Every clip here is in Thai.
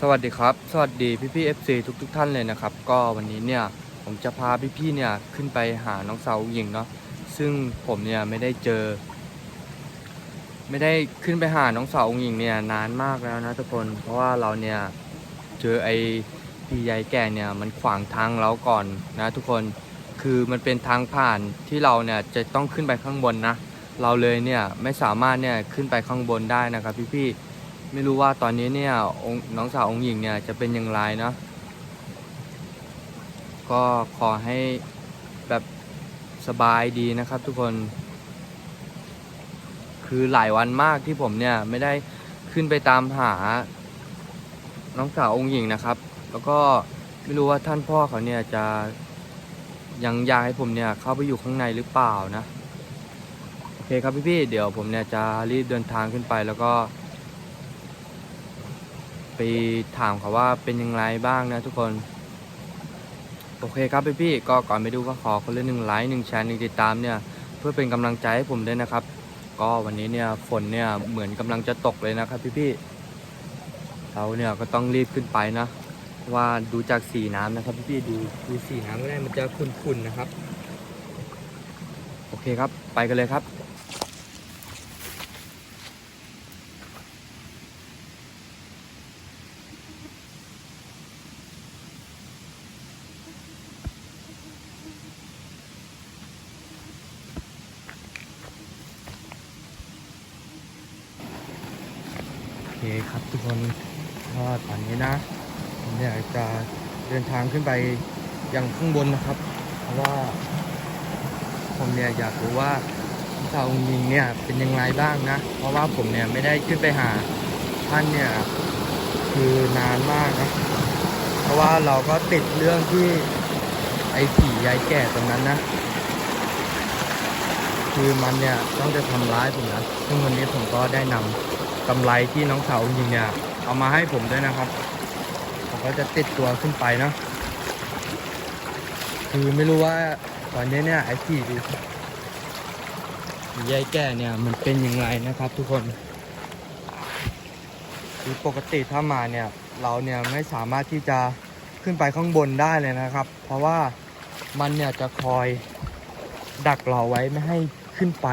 สวัสดีครับ สวัสดีพี่พี่เอฟซีทุกทุกๆท่านเลยนะครับ ก็วันนี้เนี่ยผมจะพาพี่พี่เนี่ยขึ้นไปหาน้องสาวหญิงเนาะซึ่งผมเนี่ยไม่ได้เจอ ไม่ได้ขึ้นไปหาน้องสาวหญิงเนี่ยนานมากแล้วนะทุกคนเพราะว่าเราเนี่ยเจอไอ้พี่ใหญ่แก่เนี่ยมันขวางทางเราก่อนนะทุกคนคือมันเป็นทางผ่านที่เราเนี่ยจะต้องขึ้นไปข้างบนนะเราเลยเนี่ยไม่สามารถเนี่ยขึ้นไปข้างบนได้นะครับพี่พี่ ไม่รู้ว่าตอนนี้เนี่ยองน้องสาวองค์หญิงเนี่ยจะเป็นอย่างไรเนาะก็ขอให้แบบสบายดีนะครับทุกคน คือหลายวันมากที่ผมเนี่ยไม่ได้ขึ้นไปตามหา น้องสาวองค์หญิงนะครับ แล้วก็ไม่รู้ว่าท่านพ่อเขาเนี่ยจะยังอยากให้ผมเนี่ยเข้าไปอยู่ข้างในหรือเปล่านะ โอเคครับพี่ๆเดี๋ยวผมเนี่ยจะรีบเดินทางขึ้นไปแล้วก็ ไปถามเขาว่าเป็นยังไงบ้างนะทุกคน โอเคครับพี่ๆก็ก่อนไปดูก็ขอคนละหนึ่งไลค์หนึ่งแชร์หนึ่งติดตามเนี่ย เพื่อเป็นกำลังใจให้ผมด้วยนะครับ ก็วันนี้เนี่ยฝนเนี่ยเหมือนกำลังจะตกเลยนะครับพี่ๆเราเนี่ยก็ต้องรีบขึ้นไปนะว่าดูจากสีน้ำนะครับพี่ๆดูดูสีน้ำก็ได้มันจะขุ่นๆนะครับ โอเคครับ ไปกันเลยครับ โอเคครับ ทุกคนก็ตอนนี้นะผมอยากจะเดินทางขึ้นไปยังข้างบนนะครับ เพราะว่า ผมเนี่ยอยากรู้ว่าเจ้าองค์ยิงเนี่ยเป็นยังไงบ้างนะ เพราะว่าผมเนี่ยไม่ได้ขึ้นไปหาท่านเนี่ยคือนานมากนะเพราะว่าเราก็ติดเรื่องที่ไอ้ผียายแก่ตรงนั้นนะคือมันเนี่ยต้องจะทำร้ายผมนะซึ่งวันนี้ผมก็ได้นำ กำไรที่น้องสาวยิงเนี่ยเอามาให้ผมด้วยนะครับผมก็จะติดตัวขึ้นไปเนาะคือไม่รู้ว่าตอนนี้เนี่ยไอ้ที่ยายแก่เนี่ยมันเป็นยังไงนะครับ ทุกคนคือปกติถ้ามาเนี่ยเราเนี่ยไม่สามารถที่จะขึ้นไปข้างบนได้เลยนะครับ เพราะว่ามันเนี่ยจะคอยดักเราไว้ไม่ให้ขึ้นไป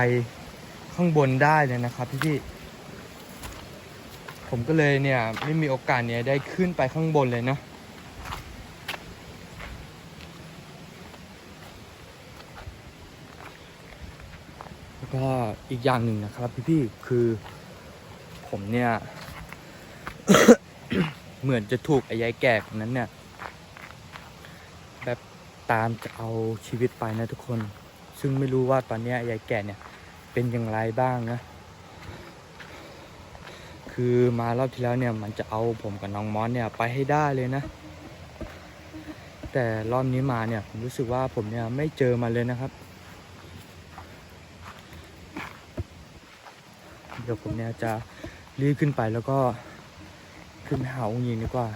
ข้างบนได้เลยนะครับพี่พี่ ผมก็เลยเนี่ยไม่มีโอกาสเนี่ยได้ขึ้นไปข้างบนเลยนะแล้วก็อีกอย่างหนึ่งนะครับพี่ๆคือผมเนี่ย เหมือนจะถูกไอ้ยายแก่คนนั้นเนี่ย แบบตามจะเอาชีวิตไปนะทุกคน ซึ่งไม่รู้ว่าตอนนี้ยายแก่เนี่ยเป็นอย่างไรบ้างนะ คือมารอบที่แล้วเนี่ยมันจะเอาผมกับน้องมอสเนี่ยไปให้ได้เลยนะ แต่รอบนี้มาเนี่ยผมรู้สึกว่าผมเนี่ยไม่เจอมันเลยนะครับ เดี๋ยวผมเนี่ยจะรีบขึ้นไปแล้วก็ขึ้นไปหาองค์หญิงดีกว่า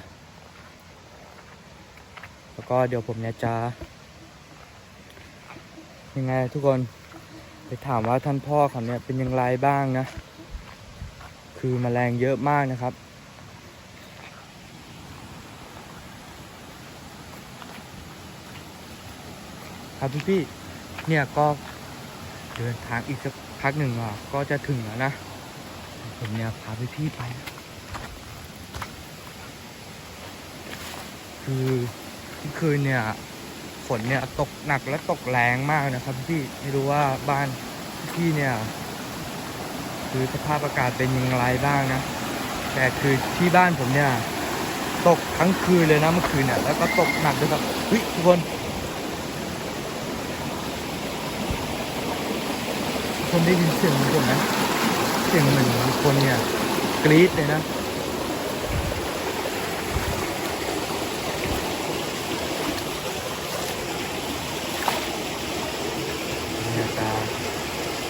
แล้วก็เดี๋ยวผมเนี่ยจะยังไงทุกคนไปถามว่าท่านพ่อเขาเนี่ยเป็นอย่างไรบ้างนะ คือมแมลงเยอะมากนะครับ ครับพี่พี่เนี่ยก็เดินทางอีกสักพักหนึ่งอะก็จะถึงแล้วนะ ผมเนี่ยพาพี่พี่ไป คือเมื่อคืนเนี่ยฝนเนี่ยตกหนักและตกแรงมากนะครับพี่ไม่รู้ว่าบ้านพี่เนี่ย คือสภาพอากาศเป็นยังไงบ้างนะ แต่คือที่บ้านผมเนี่ย ตกทั้งคืนเลยนะเมื่อคืนเนี่ยแล้วก็ตกหนักด้วยครับเฮ้ยทุกคนทุกคนได้ยินเสียงเหมือนผมไหมเสียงเหมือนคนเนี่ยกรี๊ดเลยนะเนี่ยจ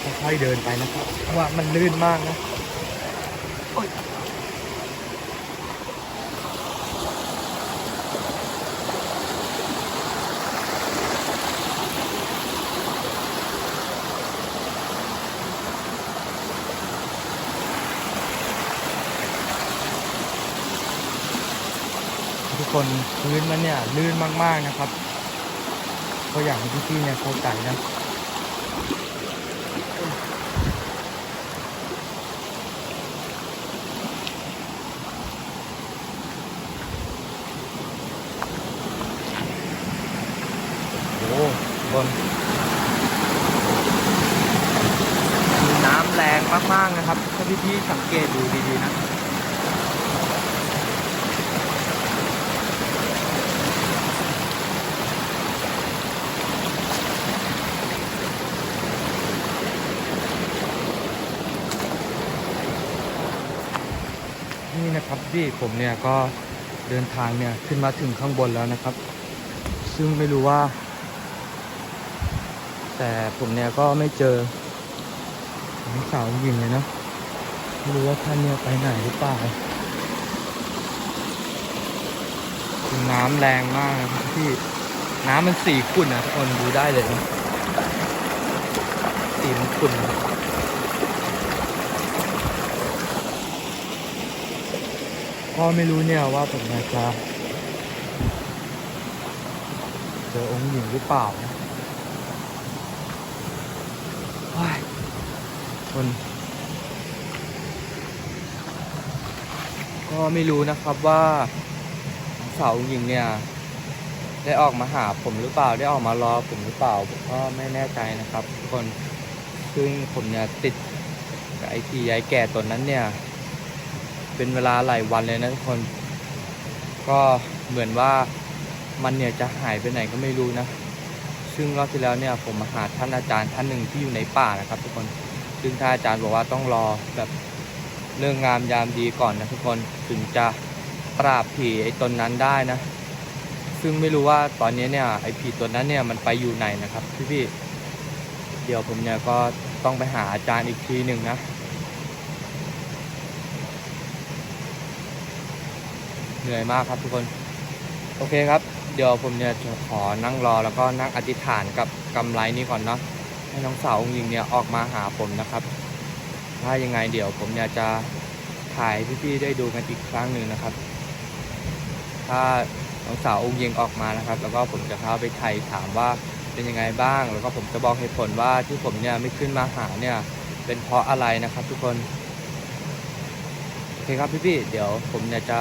ะ ค่อยๆเดินไปนะครับเพราะว่ามันลื่นมากนะโอ๊ยกคนพื้นมันเนี่ยลื่นมากๆนะครับ ก็อยากให้พี่ๆเนี่ยเข้าใจนะ โอ้ นน้ำแรงมากๆนะครับ ถ้าพี่ๆสังเกตดูดีๆนะนี่นะครับพี่ผมเนี่ยก็เดินทางเนี่ยขึ้นมาถึงข้างบนแล้วนะครับ ซึ่งไม่รู้ว่า แต่ผมเนี่ยก็ไม่เจอสาวหญิงเลยนะไม่รู้ว่าท่านเนี่ยไปไหนหรือเปล่าน้ำแรงมากนะครับพี่น้ำมันสีขุ่นนะทุกคนดูได้เลยนะสีมันขุ่นนะก็ไม่รู้เนี่ยว่าผมจะเจอองค์หญิงหรือเปล่านะ ว้ายค น ก็ไม่รู้นะครับว่าสาวหญิงเนี่ยได้ออกมาหาผมหรือเปล่าได้ออกมารอผมหรือเปล่าผมก็ไม่แน่ใจนะครับ ทุกคนซึ่งผมเนี่ยติดกับไอทียายแก่ตนนั้นเนี่ย เป็นเวลาหลายวันเลยนะทุกคน ก็เหมือนว่ามันเนี่ยจะหายไปไหนก็ไม่รู้นะ ซึ่งรอบที่แล้วเนี่ยผมมาหาท่านอาจารย์ท่านหนึ่งที่อยู่ในป่านะครับทุกคน ซึ่งท่านอาจารย์บอกว่าต้องรอแบบเรื่องงามยามดีก่อนนะทุกคนถึงจะปราบผีไอ้ตนนั้นได้นะ ซึ่งไม่รู้ว่าตอนนี้เนี่ยไอ้ผีตัวนั้นเนี่ยมันไปอยู่ไหนนะครับพี่พี่ๆเดี๋ยวผมเนี่ยก็ต้องไปหาอาจารย์อีกทีหนึ่งนะเหนื่อยมากครับทุกคน โอเคครับ เดี๋ยวผมเนี่ยจะขอนั่งรอแล้วก็นั่งอธิษฐานกับกำไรนี้ก่อนเนาะ ให้น้องสาวองค์หญิงเนี่ยออกมาหาผมนะครับ ถ้ายังไงเดี๋ยวผมเนี่ยจะถ่ายพี่ๆได้ดูกันอีกครั้งหนึ่งนะครับ ถ้าน้องสาวองค์หญิงออกมานะครับ แล้วก็ผมจะเข้าไปไถ่ถามว่าเป็นยังไงบ้าง แล้วก็ผมจะบอกเหตุผลว่าที่ผมเนี่ยไม่ขึ้นมาหาเนี่ยเป็นเพราะอะไรนะครับ ทุกคนโอเคครับพี่ๆเดี๋ยวผมเนี่ยจะ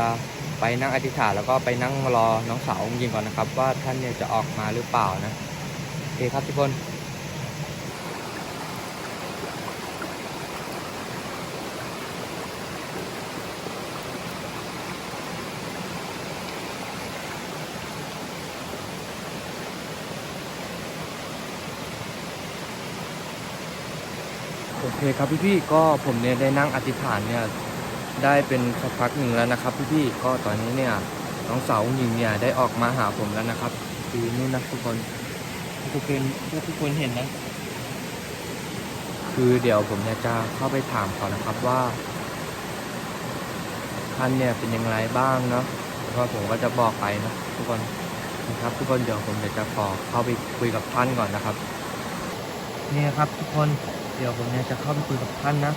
ไปนั่งอธิษฐานแล้วก็ไปนั่งรอน้องสาวองค์หญิงก่อนนะครับ ว่าท่านเนี่ยจะออกมาหรือเปล่านะโอเคครับทุกคน เคครับพี่ๆก็ผมเนี่ยได้นั่งอธิษฐานเนี่ยได้เป็นสักพักหนึ่งแล้วนะครับพี่ๆก็ตอนนี้เนี่ยน้องสาวหญิงเนี่ยได้ออกมาหาผมแล้วนะครับคือนู่นนะทุกคนทุกคนทุกคนเห็นนะคือเดี๋ยวผมเนี่ยจะเข้าไปถามเขานะครับว่าท่านเนี่ยเป็นยังไงบ้างเนาะแล้วก็ผมก็จะบอกไปนะทุกคนนะครับ ทุกคนเดี๋ยวผมเดี๋ยวจะขอเข้าไปคุยกับท่านก่อนนะครับ เนี่ยครับทุกคน เดี๋ยวผมเนี่ยจะเข้าไปคุยกับท่านนะ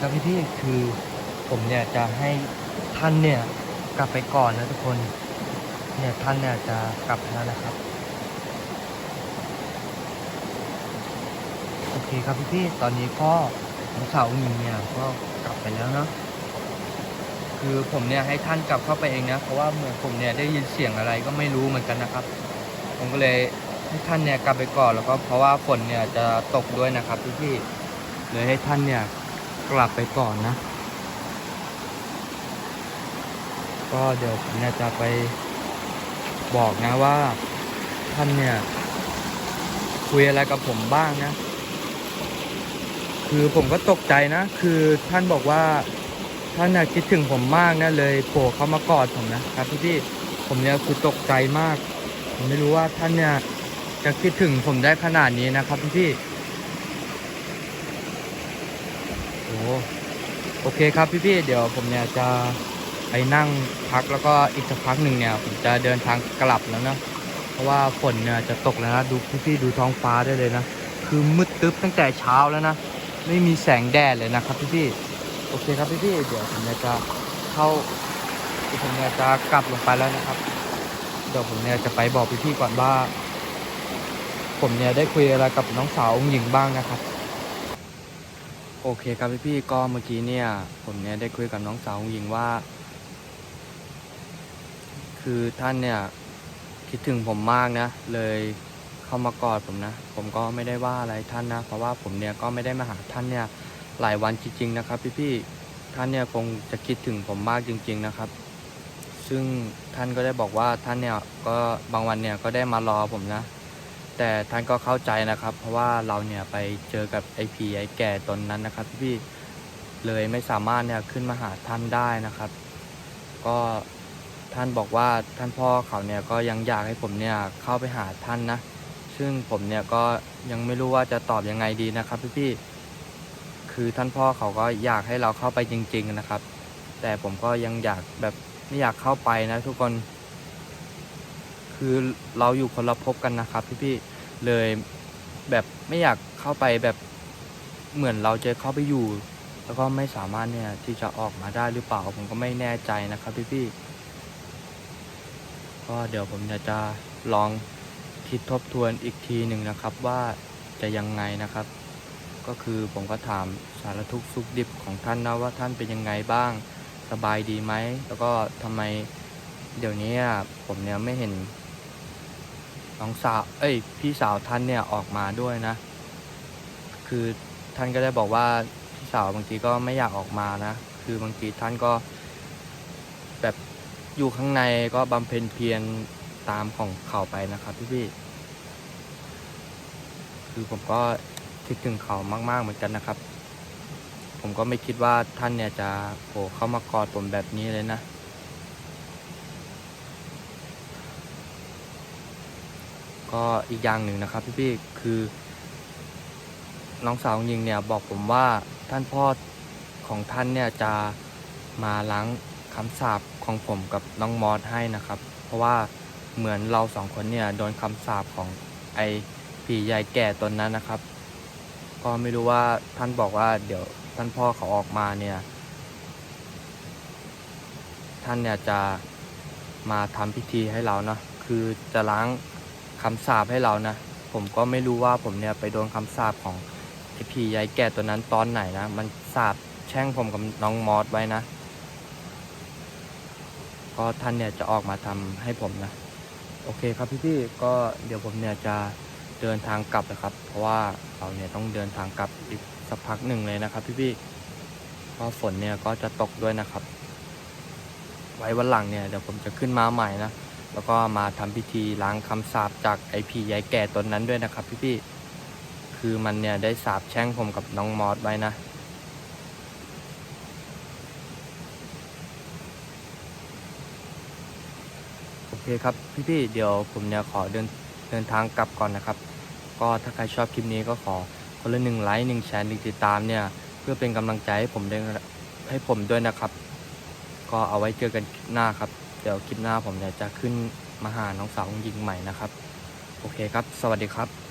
ครับพี่พี่คือผมเนี่ยจะให้ท่านเนี่ยกลับไปก่อนนะทุกคนเนี่ยท่านเนี่ยจะกลับแล้วนะครับ โอเคครับพี่พี่ตอนนี้ก็น้องสาวหญิงเนี่ยก็กลับไปแล้วเนาะคือผมเนี่ยให้ท่านกลับเข้าไปเองนะเพราะว่าเหมือนผมเนี่ยได้ยินเสียงอะไรก็ไม่รู้เหมือนกันนะครับ ผมก็เลยให้ท่านเนี่ยกลับไปก่อนแล้วก็เพราะว่าฝนเนี่ยจะตกด้วยนะครับพี่พี่เลยให้ท่านเนี่ย กลับไปก่อนนะ ก็เดี๋ยวผมเนี่ยจะไปบอกนะว่าท่านเนี่ย คุยอะไรกับผมบ้างนะ คือผมก็ตกใจนะ คือท่านบอกว่าท่านน่ะคิดถึงผมมากนะเลยโผล่เข้ามากอดผมนะครับพี่พี่ผมเนี่ยคือตกใจมาก ผมไม่รู้ว่าท่านเนี่ยจะคิดถึงผมได้ขนาดนี้นะครับพี่พี่ๆ โอเคครับพี่พี่ๆเดี๋ยวผมเนี่ยจะไปนั่งพักแล้วก็อีกสักพักหนึ่งเนี่ยผมจะเดินทางกลับแล้วนะเพราะว่าฝนเนี่ยจะตกแล้วนะดูพี่พี่ๆดูท้องฟ้าได้เลยนะคือมืดตึ๊บตั้งแต่เช้าแล้วนะไม่มีแสงแดดเลยนะครับพี่พี่ๆโอเคครับพี่พี่ๆเดี๋ยวผมเนี่ยจะเข้าผมเนี่ยจะกลับลงไปแล้วนะครับเดี๋ยวผมเนี่ยจะไปบอกพี่พี่ๆก่อนว่า ผมเนี่ยได้คุยอะไรกับน้องสาวองหญิงบ้างนะครับ โอเคครับพี่พี่ก็เมื่อกี้เนี่ย ผมเนี่ยได้คุยกับน้องสาวองค์หญิงว่า คือท่านเนี่ยคิดถึงผมมากนะ เลยเข้ามากอดผมนะ ผมก็ไม่ได้ว่าอะไรท่านนะ เพราะว่าผมเนี่ยก็ไม่ได้มาหาท่านเนี่ยหลายวันจริงๆนะครับ พี่ๆท่านเนี่ยคงจะคิดถึงผมมากจริง ๆนะครับ ซึ่งท่านก็ได้บอกว่าท่านเนี่ยก็บางวันเนี่ยก็ได้มารอผมนะ แต่ท่านก็เข้าใจนะครับ เพราะว่าเราเนี่ยไปเจอกับไอ้ผีไอ้แก่ตนนั้นนะครับพี่เลยไม่สามารถเนี่ยขึ้นมาหาท่านได้นะครับ ก็ท่านบอกว่าท่านพ่อเขาเนี่ยก็ยังอยากให้ผมเนี่ยเข้าไปหาท่านนะ ซึ่งผมเนี่ยก็ยังไม่รู้ว่าจะตอบยังไงดีนะครับพี่ๆคือท่านพ่อเขาก็อยากให้เราเข้าไปจริง ๆนะครับ แต่ผมก็ยังอยากแบบไม่อยากเข้าไปนะทุกคน คือเราอยู่คนละภพกันนะครับพี่ๆเลยแบบไม่อยากเข้าไปแบบเหมือนเราจะเข้าไปอยู่ แล้วก็ไม่สามารถเนี่ยที่จะออกมาได้หรือเปล่าผมก็ไม่แน่ใจนะครับพี่ๆก็เดี๋ยวผมจะจะลองคิดทบทวนอีกทีหนึ่งนะครับว่าจะยังไงนะครับ ก็คือผมก็ถามสารทุกข์สุขดิบของท่านนะว่าท่านเป็นยังไงบ้าง สบายดีไหม แล้วก็ทำไมเดี๋ยวนี้ผมเนี่ยไม่เห็น น้องสาว เอ้ย พี่สาวท่านเนี่ยออกมาด้วยนะ คือท่านก็ได้บอกว่าพี่สาวบางทีก็ไม่อยากออกมานะ คือบางทีท่านก็ แบบอยู่ข้างในก็บำเพ็ญเพียรตามของเขาไปนะครับพี่ๆคือผมก็คิดถึงเขามาก ๆเหมือนกันนะครับ ผมก็ไม่คิดว่าท่านเนี่ยจะโผล่เข้ามากอดผมแบบนี้เลยนะ ก็อีกอย่างหนึ่งนะครับ พี่ๆคือ น้องสาวยิงเนี่ยบอกผมว่าท่านพ่อของท่านเนี่ยจะมาล้างคำสาปของผมกับน้องมอสให้นะครับ เพราะว่าเหมือนเราสองคนเนี่ยโดนคำสาปของไอ้ผีใหญ่แก่ตนนั้นนะครับ ก็ไม่รู้ว่าท่านบอกว่าเดี๋ยวท่านพ่อเขาออกมาเนี่ย ท่านเนี่ยจะมาทำพิธีให้เราเนาะคือจะล้างค คำสาปให้เรานะ ผมก็ไม่รู้ว่าผมเนี่ยไปโดนคำสาปของไอ้ผียายแก่ตัวนั้นตอนไหนนะ มันสาปแช่งผมกับน้องมอสไว้นะ ก็ท่านเนี่ยจะออกมาทำให้ผมนะ โอเคครับพี่ๆก็เดี๋ยวผมเนี่ยจะเดินทางกลับนะครับ เพราะว่าเราเนี่ยต้องเดินทางกลับอีกสักพักหนึ่งเลยนะครับ พี่ๆเพราะฝนเนี่ยก็จะตกด้วยนะครับ ไว้วันหลังเนี่ยเดี๋ยวผมจะขึ้นมาใหม่นะ แล้วก็มาทำพิธีล้างคำสาปจากไอพียายแก่ตนนั้นด้วยนะครับ พี่ๆคือมันเนี่ยได้สาปแช่งผมกับน้องมอสไว้นะโอเคครับพี่ๆเดี๋ยวผมเนี่ยขอเดินเดินทางกลับก่อนนะครับ ก็ถ้าใครชอบคลิปนี้ก็ขอคนละหนึ่งไลค์หนึ่งแชร์หนึ่งติดตามเนี่ย เพื่อเป็นกำลังใจให้ผมด้วยให้ผมด้วยนะครับ ก็เอาไว้เจอกันหน้าครับ เดี๋ยวคลิปหน้าผมเนี่ยจะขึ้นมาหาน้องสาวของยิงใหม่นะครับ โอเคครับ สวัสดีครับ